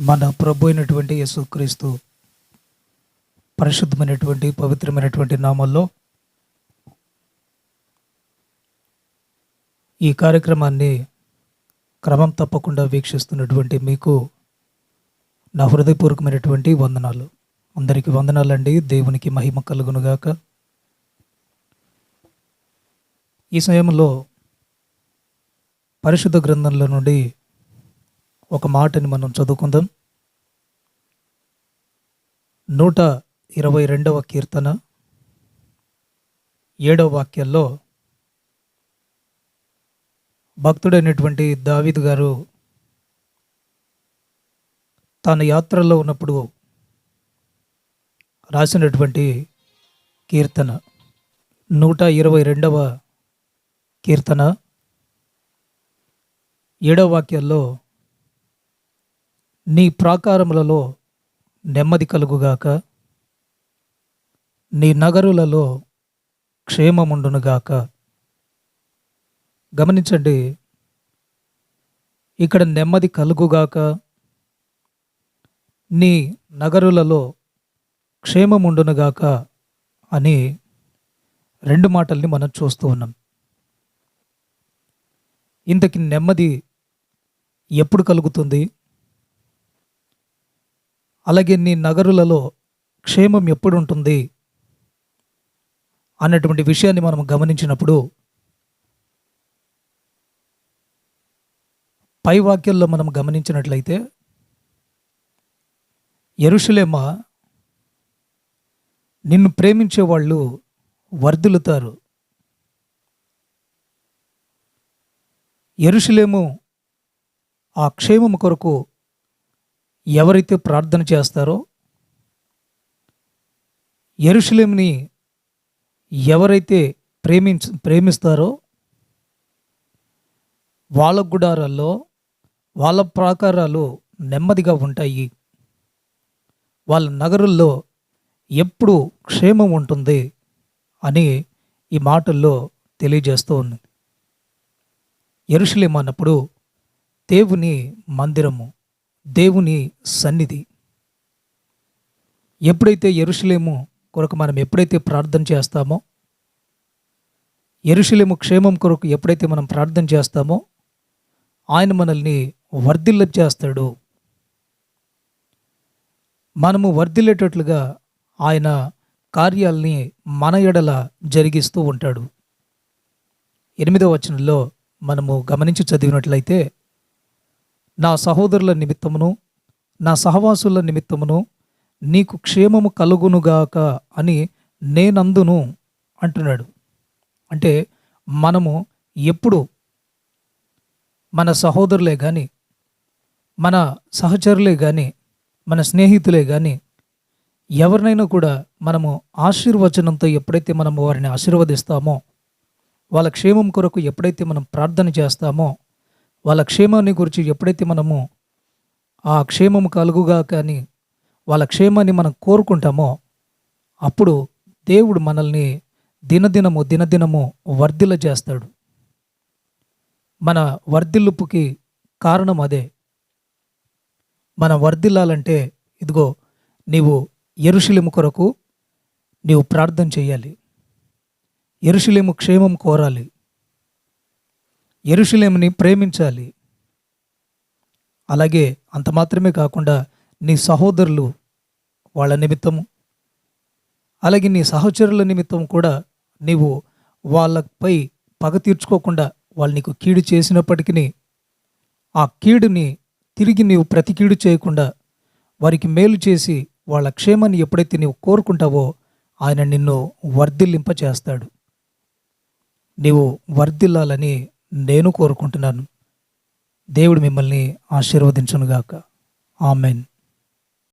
మన ప్రభు అయినటువంటి యేసుక్రీస్తు పరిశుద్ధమైనటువంటి పవిత్రమైనటువంటి నామంలో ఈ కార్యక్రమాన్ని క్రమం తప్పకుండా వీక్షిస్తున్నటువంటి మీకు నా హృదయపూర్వకమైనటువంటి వందనాలు. అందరికీ వందనాలండి. దేవునికి మహిమ కలుగునుగాక. ఈ సమయంలో పరిశుద్ధ గ్రంథంలో నుండి ఒక మాటని మనం చదువుకుందాం. నూట ఇరవై రెండవ కీర్తన. ఏడవ వాక్యాల్లో భక్తుడైనటువంటి దావిద్ గారు తన యాత్రలో ఉన్నప్పుడు రాసినటువంటి కీర్తన. నూట ఇరవై రెండవ కీర్తన. ఏడవ వాక్యాల్లో నీ ప్రాకారములలో నెమ్మది కలుగుగాక నీ నగరులలో క్షేమముండునుగాక. గమనించండి ఇక్కడ నెమ్మది కలుగుగాక నీ నగరులలో క్షేమముండునుగాక అని రెండు మాటల్ని మనం చూస్తూ ఉన్నాం. ఇంతకి నెమ్మది ఎప్పుడు కలుగుతుంది? అలాగే నీ నగరులలో క్షేమం ఎప్పుడు ఉంటుంది అన్నటువంటి విషయాన్ని మనం గమనించినప్పుడు పై వాక్యాల్లో మనం గమనించినట్లయితే ఎరుషులేమ నిన్ను ప్రేమించే వాళ్ళు వర్ధిల్లుతారు. ఎరుషులేము ఆ క్షేమము కొరకు ఎవరైతే ప్రార్థన చేస్తారో ఎరుషులేంని ఎవరైతే ప్రేమించ ప్రేమిస్తారో వాళ్ళ గుడారాల్లో వాళ్ళ ప్రాకారాలు నెమ్మదిగా ఉంటాయి. వాళ్ళ నగరుల్లో ఎప్పుడు క్షేమం ఉంటుంది అని ఈ మాటల్లో తెలియజేస్తూ ఉంది ఎరుషులేం అన్నప్పుడు దేవుని మందిరము దేవుని సన్నిధి. ఎప్పుడైతే ఎరుషులేము కొరకు మనం ఎప్పుడైతే ప్రార్థన చేస్తామో ఎరుషులేము క్షేమం కొరకు ఎప్పుడైతే మనం ప్రార్థన చేస్తామో ఆయన మనల్ని వర్ధిల్ల చేస్తాడు మనము వర్ధిల్లేటట్లుగా ఆయన కార్యాల్ని మన ఎడల జరిగిస్తూ ఉంటాడు. ఎనిమిదవ వచనంలో మనము గమనించి చదివినట్లయితే నా సహోదరుల నిమిత్తమును నా సహవాసుల నిమిత్తమును నీకు క్షేమము కలుగునుగాక అని నేనందును అంటున్నాడు. అంటే మనము ఎప్పుడు మన సహోదరులే కానీ మన సహచరులే కానీ మన స్నేహితులే కానీ ఎవరినైనా కూడా మనము ఆశీర్వచనంతో ఎప్పుడైతే మనము వారిని ఆశీర్వదిస్తామో వాళ్ళ క్షేమం కొరకు ఎప్పుడైతే మనం ప్రార్థన చేస్తామో వాళ్ళ క్షేమాన్ని గురించి ఎప్పుడైతే మనము ఆ క్షేమము కలుగుగా కానీ వాళ్ళ క్షేమాన్ని మనం కోరుకుంటామో అప్పుడు దేవుడు మనల్ని దినదినము దినదినము వర్ధిల్ల చేస్తాడు. మన వర్ధిల్లుపుకి కారణం అదే. మన వర్ధిల్లాలంటే ఇదిగో నీవు ఎరుశిలిము కొరకు నీవు ప్రార్థన చేయాలి. ఎరుశిలిము క్షేమం కోరాలి. ఎరుషులేమిని ప్రేమించాలి. అలాగే అంత మాత్రమే కాకుండా నీ సహోదరులు వాళ్ళ నిమిత్తము. అలాగే నీ సహచరుల నిమిత్తం కూడా నీవు వాళ్ళపై పగ తీర్చుకోకుండా వాళ్ళు నీకు కీడు చేసినప్పటికీ ఆ కీడుని తిరిగి నీవు ప్రతి కీడు చేయకుండా వారికి మేలు చేసి వాళ్ళ క్షేమాన్ని ఎప్పుడైతే నీవు కోరుకుంటావో ఆయన నిన్ను వర్ధిల్లింప చేస్తాడు నీవు వర్ధిల్లాలని నేను కోరుకుంటున్నాను. దేవుడు మిమ్మల్ని ఆశీర్వదించునుగాక. ఆమెన్.